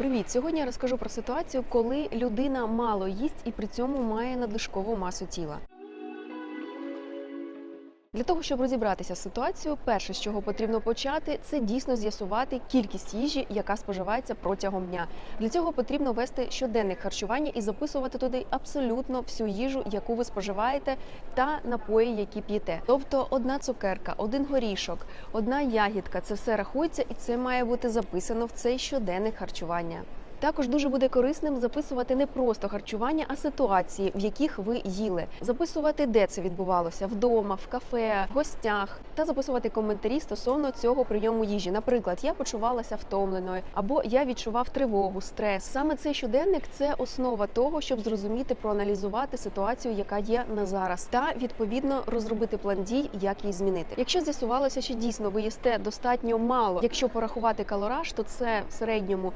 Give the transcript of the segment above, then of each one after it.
Привіт! Сьогодні я розкажу про ситуацію, коли людина мало їсть і при цьому має надлишкову масу тіла. Для того, щоб розібратися з ситуацією, перше, з чого потрібно почати, це дійсно з'ясувати кількість їжі, яка споживається протягом дня. Для цього потрібно вести щоденник харчування і записувати туди абсолютно всю їжу, яку ви споживаєте, та напої, які п'єте. Тобто одна цукерка, один горішок, одна ягідка це все рахується, і це має бути записано в цей щоденник харчування. Також дуже буде корисним записувати не просто харчування, а ситуації, в яких ви їли. Записувати, де це відбувалося вдома, в кафе, в гостях, та записувати коментарі стосовно цього прийому їжі. Наприклад, я почувалася втомленою або я відчував тривогу, стрес. Саме цей щоденник це основа того, щоб зрозуміти, проаналізувати ситуацію, яка є на зараз, та відповідно розробити план дій, як її змінити. Якщо з'ясувалося, що дійсно ви їсте достатньо мало, якщо порахувати калораж, то це в середньому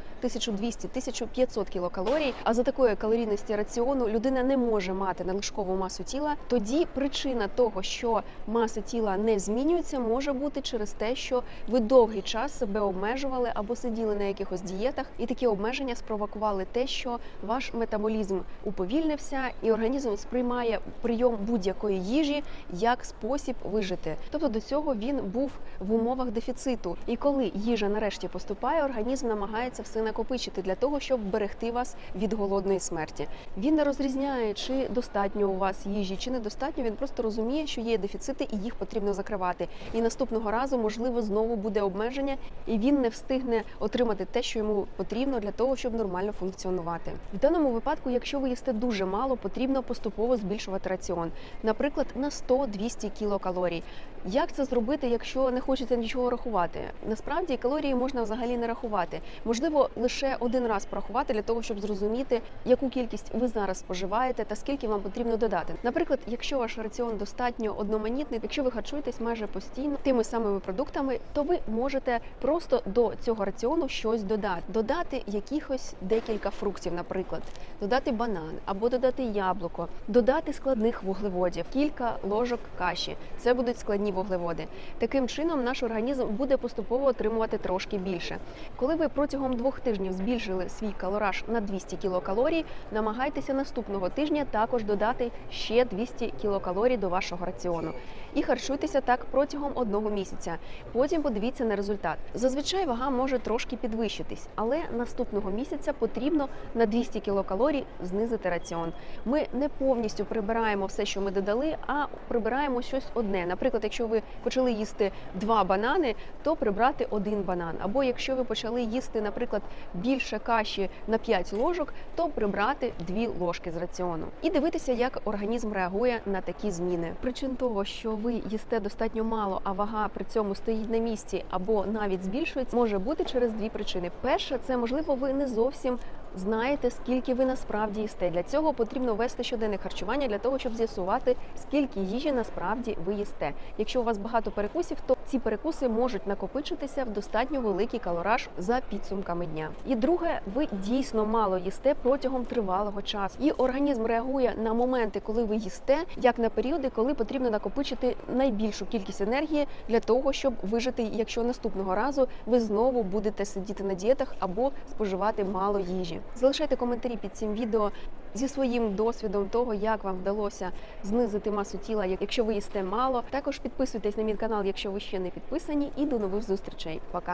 1200-1500 кілокалорій. А за такої калорійності раціону людина не може мати надлишкову масу тіла. Тоді причина того, що маса тіла не змінюється, може бути через те, що ви довгий час себе обмежували або сиділи на якихось дієтах, і такі обмеження спровокували те, що ваш метаболізм уповільнився, і організм сприймає прийом будь-якої їжі як спосіб вижити. Тобто до цього він був в умовах дефіциту. І коли їжа нарешті поступає, організм намагається все накопичити для того, щоб берегти вас від голодної смерті. Він не розрізняє, чи достатньо у вас їжі, чи недостатньо. Він просто розуміє, що є дефіцити, і їх потрібно закривати. І наступного разу, можливо, знову буде обмеження, і він не встигне отримати те, що йому потрібно для того, щоб нормально функціонувати. В даному випадку, якщо ви їсте дуже мало, потрібно поступово збільшувати раціон, наприклад, на 100-200 кілокалорій. Як це зробити, якщо не хочеться нічого рахувати? Насправді калорії можна взагалі не рахувати. Можливо, лише один раз порахувати для того, щоб зрозуміти, яку кількість ви зараз споживаєте та скільки вам потрібно додати. Наприклад, якщо ваш раціон достатньо одноманітний, якщо ви харчуєтесь майже постійно тими самими продуктами, то ви можете просто до цього раціону щось додати, додати якихось декілька фруктів, наприклад, додати банан або додати яблуко, додати складних вуглеводів, кілька ложок каші. Це будуть складні вуглеводи. Таким чином наш організм буде поступово отримувати трошки більше. Коли ви протягом двох тижнів збільшили свій калораж на 200 кілокалорій, намагайтеся наступного тижня також додати ще 200 кілокалорій до вашого раціону. І харчуйтеся так протягом одного місяця. Потім подивіться на результат. Зазвичай вага може трошки підвищитись, але наступного місяця потрібно на 200 кілокалорій знизити раціон. Ми не повністю прибираємо все, що ми додали, а прибираємо щось одне. Наприклад, якщо ви почали їсти два банани, то прибрати один банан. Або якщо ви почали їсти, наприклад, більше каші на 5 ложок, то прибрати 2 ложки з раціону. І дивитися, як організм реагує на такі зміни. Причин того, що ви їсте достатньо мало, а вага при цьому стоїть на місці або навіть збільшується, може бути через дві причини. Перша це можливо, ви не зовсім знаєте, скільки ви насправді їсте. Для цього потрібно вести щоденне харчування для того, щоб з'ясувати, скільки їжі насправді ви їсте. Якщо у вас багато перекусів, то ці перекуси можуть накопичитися в достатньо великий калораж за підсумками дня. І друге, ви дійсно мало їсте протягом тривалого часу, і організм реагує на моменти, коли ви їсте, як на періоди, коли потрібно накопичити найбільшу кількість енергії для того, щоб вижити, якщо наступного разу ви знову будете сидіти на дієтах або споживати мало їжі. Залишайте коментарі під цим відео зі своїм досвідом того, як вам вдалося знизити масу тіла, якщо ви їсте мало. Також підписуйтесь на мій канал, якщо ви ще не підписані, і до нових зустрічей. Пока.